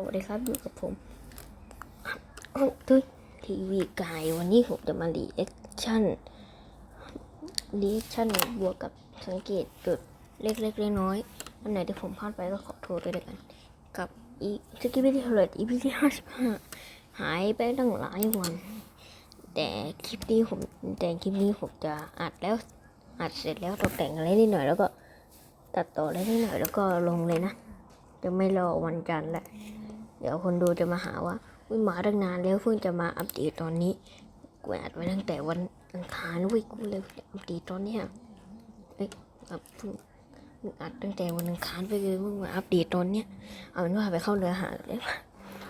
สวัสดีครับอยู่กับผมโอ้ทุยทีวีกายวันนี้ผมจะมารีแอคชั่นรีแอคชั่นบวกกับสังเกตจุดเล็กๆน้อยๆอันไหนที่ผมพลาดไปก็ขอโทษด้วยกัน กับอีสกิปปี้ที่เทเลตอีพีที่ห้าสิบห้าหายไปตั้งหลายวัน แต่คลิปนี้ผมแต่คลิปนี้ผมจะอัดแล้วอัดเสร็จแล้วตกแต่งอะไรนิดหน่อยแล้วก็ตัดต่ออะไรนิดหน่อยแล้วก็ลงเลยนะ จะไม่รอวันจันทร์และ เดี๋ยวคนดูจะมาหาว่าวิมาตั้งนานแล้วเพิ่งจะมาอัปเดตตอนนี้กูอัดไว้ตั้งแต่วันอังคารเว้ยกูเลยอัปเดตตอนเนี้ยเอ้ยอัพเพิ่งเพิ่งอัดตั้งแต่วันอังคารไปเลยเพิ่งมาอัปเดตตอนเนี้ยเอาเป็นว่าไปเข้าเนื้อหาเลย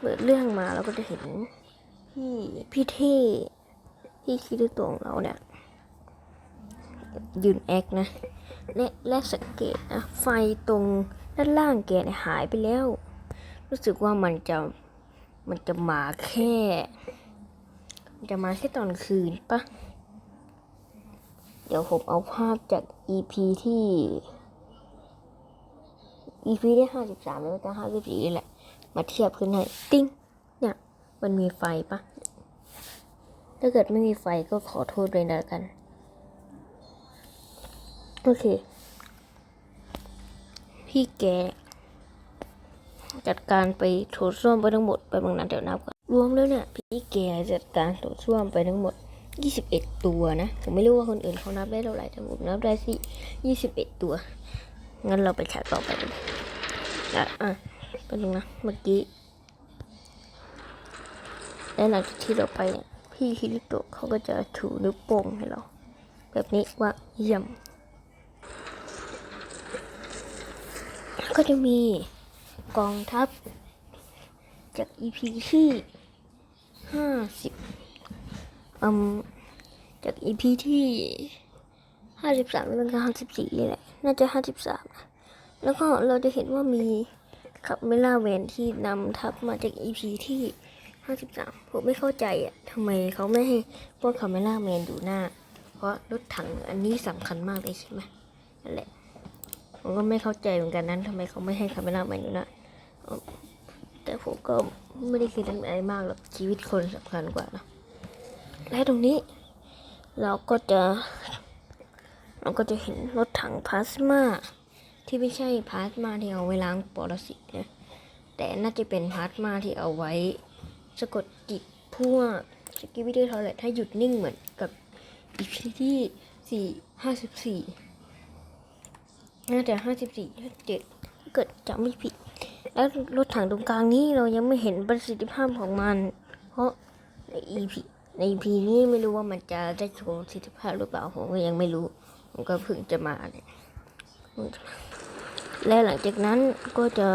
เปิดเรื่องมาเราก็จะเห็นพี่พี่เท่พี่คิดตัวของเราเนี่ยยืนแอคนะและและสังเกตนะไฟตรงด้านล่างแกเนี่ยหายไปแล้ว รู้สึกว่ามันจะมันจะมาแค่จะมาแค่ตอนคืนปะเดี๋ยวผมเอาภาพจาก EP ที่ EP ที่ห้าสิบสามแล้วก็ห้าสิบสี่แหละ มาเทียบขึ้นให้ ติ้ง เนี่ย มันมีไฟปะถ้าเกิดไม่มีไฟก็ขอโทษเลยนะกัน โอเค พี่แก จัดการไปโถส้วมไปทั้งหมดไปบางนั้นเดี๋ยวนับก่อนรวมแล้วเนี่ยพี่แกจัดการโถส้วมไปทั้งหมด 21 ตัวนะผมไม่รู้ว่าคนอื่นเขานับได้เท่าไหร่แต่ผมนับได้สิ21 ตัวงั้นเราไปฉากต่อไปเลยอะอะเป็นงนะเมื่อกี้และหลังจากที่เราไปเนี่ยพี่คิริโตะเขาก็จะถูนิ้วโป้งให้เรา แบบนี้ว่าเยี่ยมก็จะมี กองทัพ จาก EP ที่ห้าสิบอืมจาก EP ที่ห้าสิบสามแล้วก็ห้าสิบสี่แหละ น่าจะห้าสิบสามแล้วก็เราจะเห็นว่ามีขับเมล่าแวนที่นำทัพมาจาก EP ที่ห้าสิบสามผมไม่เข้าใจอะทำไมเขาไม่ให้พวกคาเมล่าแมนอยู่หน้า เพราะรถถังอันนี้สำคัญมากเลยใช่ไหมนั่นแหละ ผมก็ไม่เข้าใจเหมือนกันนั้นทำไมเขาไม่ให้คาเมล่าแมนอยู่นะแต่ผมก็ไม่ได้คิดอะไรมากหรอกชีวิตคนสำคัญกว่านะและตรงนี้ เราก็จะ เราก็จะเห็นรถถังพลาสมาที่ไม่ใช่พลาสมาที่เอาไว้ล้างปรสิตนะแต่น่าจะเป็นพลาสมาที่เอาไว้สะกดจิตพวกสกิวิตี้ทอร์เรตถ้หยุดนิ่งเหมือนกับอีพีที่สี่ห้าสิบสี่ น่าจะห้าสิบสี่เจ็ดเกิดจำไม่ผิด แล้วรถถังตรงกลางนี้เรายังไม่เห็นประสิทธิภาพของมัน เพราะใน EP ใน EP นี้ไม่รู้ว่ามันจะได้โชว์ประสิทธิภาพหรือเปล่าผมก็ยังไม่รู้ ผมก็เพิ่งจะมาเนี่ยและหลังจากนั้นก็จะ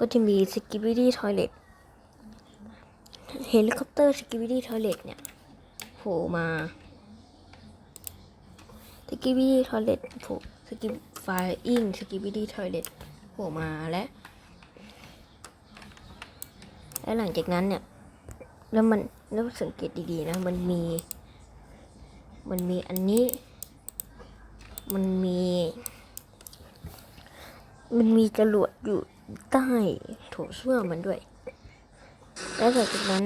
ก็จะมีสกิบิดี้ทอยเลตเฮลิคอปเตอร์สกิบิดี้ทอยเลตเนี่ยโผล่มา สกิบิดี้ทอยเลตโผล่สกิไฟอิงสกิบิดี้ทอยเลตโผล่มาและ และหลังจากนั้นเนี่ย แล้วมันแล้วสังเกตดีๆนะ มันมี มันมีอันนี้ มันมี มันมีจรวดอยู่ใต้โถส้วมมันด้วย แล้วหลังจากนั้น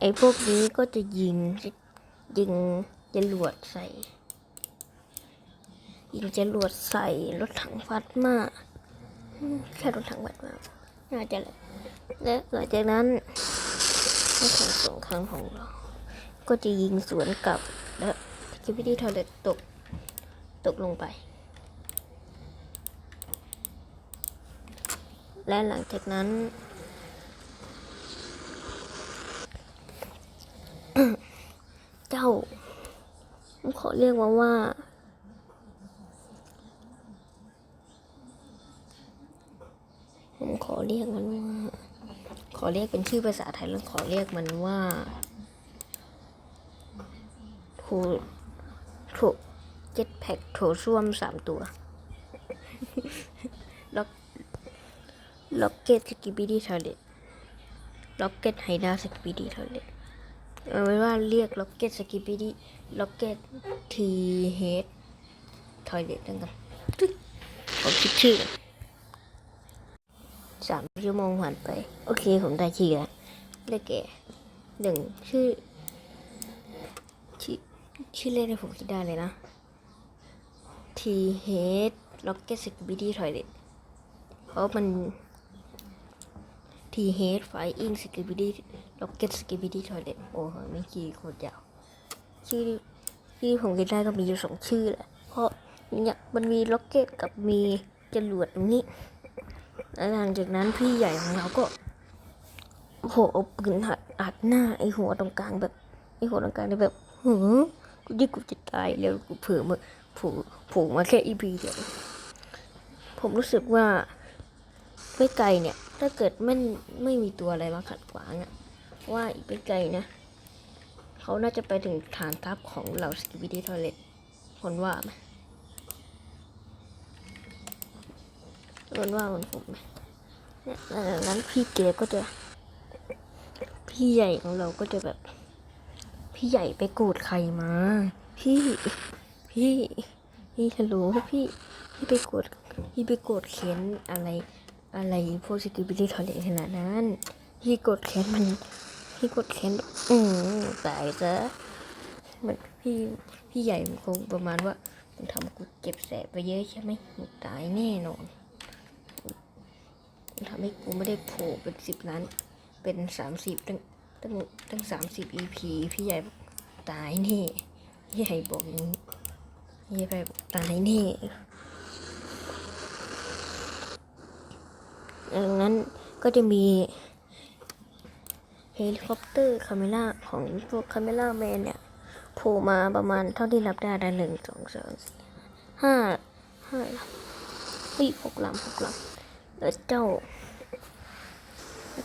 ไอ้พวกนี้ก็จะยิงยิงจรวดใส่ ยิงจรวดใส่รถถังฟัดมาอืมใช่รถถังฟัดมาน่าจะแหละและหลังจากนั้นรถถังสองครั้งของเรา ก็จะยิงสวนกลับและคิพิตี้ทอร์เรตตกตกลงไป และหลังจากนั้นเจ้าผมขอเรียกว่าว่า ผมขอ เรียกมันว่า ขอเรียกเป็นชื่อภาษาไทยแล้วขอเรียกมันว่าโถโถเจ็ตแพ็กโถส้วมสามตัวล็อกล็อกเก็ตสกิบิดี้ทอร์เรตล็อกเก็ตไฮด้าสกิบิดี้ทอร์เรตเอาไว้ว่าเรียกล็อกเก็ตสกิบิดี้ล็อกเก็ตทีเฮดทอร์เรตนั่นกันตึ๊กขอคิดชื่อ สามชั่วโมงผ่านไป โอเค ผมได้ชื่อแล้วได้แก่หนึ่งชื่อ ชื่อชื่อเล่นผมคิดได้เลยนะ T H Rocket Security Toilet เพราะมัน T H Flying Security Rocket Security Toilet โอ้โหไม่กี่โคตรยาว ชื่อที่อผมคิดได้ก็มีอยู่สองชื่อแหละ เพราะเนี่ยมันมีล็อกเก็ตกับมีจรวดตรงนี้ แล้วหลังจากนั้นพี่ใหญ่ของเราก็โอ้โหเอาปืนหัดอัดหน้าไอหัวตรงกลางแบบไอหัวตรงกลางเนี่ยแบบหือกูยิ่งกูจะตายแล้วกูเผื่อมาผูผูมาแค่อีพีเดียวผมรู้สึกว่าไม่ไกลเนี่ย ถ้าเกิดไม่ไม่มีตัวอะไรมาขัดขวางอะว่าอีกไม่ไกลนะเขาน่าจะไปถึงฐานทัพของเหล่าสกิบิดี้ทอยเลตคนว่าไหม คนว่าเหมันผมไหมเนี่ยหลังนั้นพี่เกก็จะ พี่ใหญ่ของเราก็จะแบบ พี่ใหญ่ไปโกรธใครมา พี่ พี่ พี่ฮัลโหลพี่ พี่ไปโกรธพี่ไปโกรธเขียนอะไรอะไรพวกสกิบิดี้ทอยเลตขนาดนั้น พี่โกรธแค้นมัน พี่กดแค้นอืมตายซะเหมือนพี่พี่ใหญ่มันคงประมาณว่ามึงทำกูเจ็บแสบไปเยอะใช่ไหมมึงตายแน่นอน ทำให้กูไม่ได้โผล่เป็นสิบล้าน เป็นสามสิบตั้งตั้งตั้งสามสิบ EP พี่ใหญ่บอกตายแน่พี่ใหญ่บอกอย่างนี้พี่ใหญ่บอกตายแน่ดังนั้นก็จะมีเฮลิคอปเตอร์คาเมล่าของพวกคาเมล่าแมนเนี่ยโผล่มาประมาณเท่าที่รับได้ได้หนึ่งสองสามสี่ห้าห้าลำเฮ้ยหกลำหกลำ แล้วเจ้า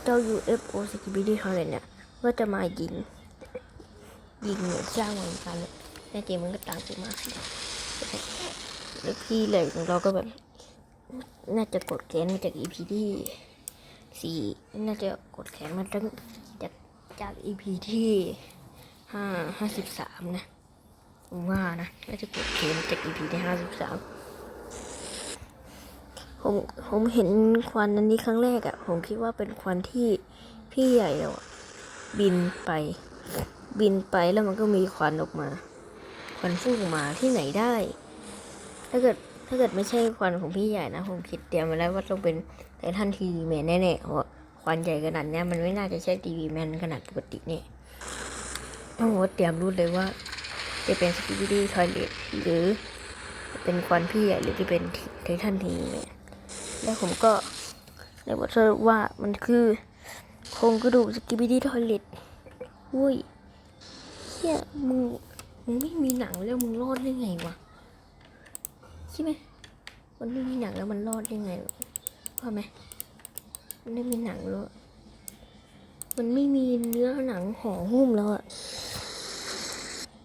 เจ้า UFO Security h o l l a n d เนี่ยก็จะมายิง ยิงเหมือนจ้างเหมือนกันเลยแน่จริงมันก็ตามไปมากแล้วพี่เลยของเราก็แบบ น่าจะกดแกนมาจาก EP ที่สี่น่าจะกดแขนมาตั้งจากจาก EP ที่ห้าห้าสิบสามนะผมว่านะน่าจะกดแขนมจาก EP ที่ห้าสิบสาม ผมผมเห็นควันอันนี้ครั้งแรกอะ่ะ ผมคิดว่าเป็นควันที่พี่ใหญ่เราบินไป บินไปแล้วมันก็มีควันออกมา ควันฟุ้งออกมาที่ไหนได้ ถ้าเกิดถ้าเกิดไม่ใช่ควันของพี่ใหญ่นะ ผมคิดเตรียมมาแล้วว่าต้องเป็นไททันทีวีแมนแน่ๆเพราะควันใหญ่ขนาดนี้มันไม่น่าจะใช่ทีวีแมนขนาดปกติเนี่ยต้องว่าเตรียมรู้เลยว่า จะเป็นสกิปปี้ทอยเลตหรือเป็นควันพี่ใหญ่หรือจะเป็นไททันทีวีแมน แล้วผมก็ได้บทสรุปว่ามันคือโครงกระดูกสกิปปี้ทอยเลตอุ้ยเฮียมึงมึงไม่มีหนังแล้วมึงรอดได้ไงวะใช่ไหมมันไม่มีหนังแล้วมันรอดยังไงพอไหมมันไม่มีหนังแล้วมันไม่มีเนื้อหนังห่อหุ้มแล้วอะ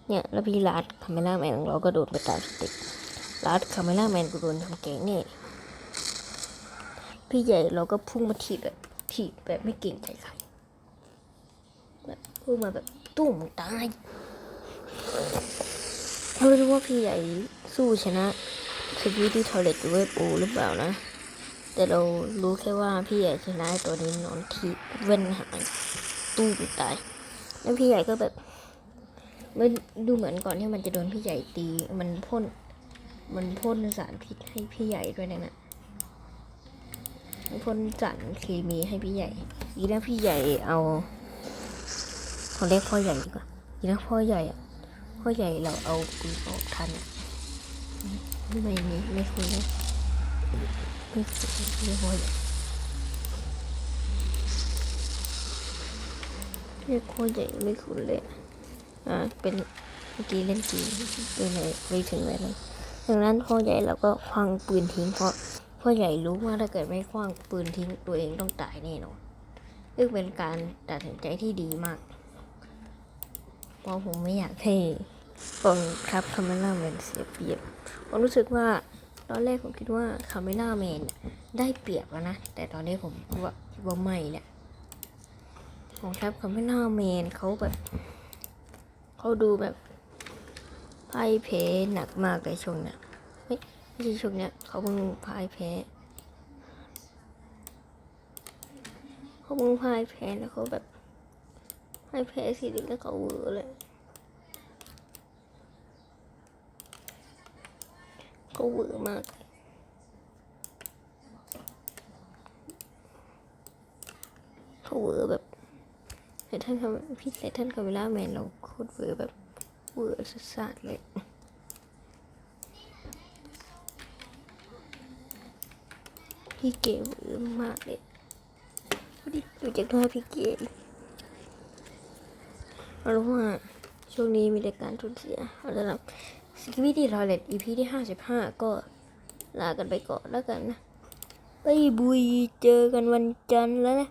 เนี่ยแล้วพี่รัดคาเมล่าแมนของเราก็โดนไปตามสต็ปรัดคาเมล่าแมนก็โดนทำแกงแน่ พี่ใหญ่เราก็พุ่งมาถีบแบบถีบแบบไม่เก่งใจใครแบบพุ่งมาแบบตุ้มตายไม่รู้ว่าพี่ใหญ่สู้ชนะสกิที่ทอเลตเวฟโอหรือเปล่านะ แต่เรารู้แค่ว่าพี่ใหญ่ชนะตัวนี้นอนทีเว้นหายตู้ไปตาย แล้วพี่ใหญ่ก็แบบไม่ดูเหมือนก่อนที่มันจะโดนพี่ใหญ่ตี มันพ่น มันพ่นสารพิษให้พี่ใหญ่ด้วยนะนะ พ่นสารเคมีให้พี่ใหญ่ อีแล้วพี่ใหญ่เอาเขาเรียกพ่อใหญ่ดีกว่า อีแล้วพ่อใหญ่อะพ่อใหญ่เราเอาปืนออกทันไม่ไม่ไม่คุยเลยไม่คุยไม่คุยไม่คุยใหญ่ไม่คุยเลยอ่าเป็นเมื่อกี้เล่นจีไปไหนไปถึงไหนแล้วดังนั้นพ่อใหญ่เราก็คว้างปืนทิ้งเพราะ พ่อใหญ่รู้ว่าถ้าเกิดไม่คว้างปืนทิ้งตัวเองต้องตายแน่นอนซึ่งเป็นการตัดสินใจที่ดีมาก เพราะผมไม่อยากให้กองทัพคาเมล่าแมนเสียเปรียบ ผมรู้สึกว่าตอนแรกผมคิดว่าคาเมล่าแมนได้เปรียบแล้วนะ แต่ตอนนี้ผมว่าคิดว่าไม่แหละของทัพคาเมล่าแมนเขาแบบเขาดูแบบไพ่ายแพ้หนักมากเลยช่วงเนี้ย ไม่ไม่ใช่ช่วงเนี้ยเขาเพิ่งพ่ายแพ้เขามึงพ่ายแพ้แล้วเขาแบบพ่ายแพ้สิริแล้วเขาเวอร์เลยเขาเวอร์มากเขาเวอร์แบบแต่ท่านคำพี่แต่ท่านคาเวล่าแมนเราโคตรเวอร์แบบเวอร์สัสๆเลย พี่เก๋เวอมากเลยดูดิดูจากหน้าพี่เก๋เอารู้ว่าช่วงนี้มีแต่การทุนเสียเอาละครับสกิวิตี้รอเลต EP ที่ห้าสิบห้าก็ลากันไปก่อนแล้วกันนะไปบุยเจอกันวันจันทร์แล้วนะ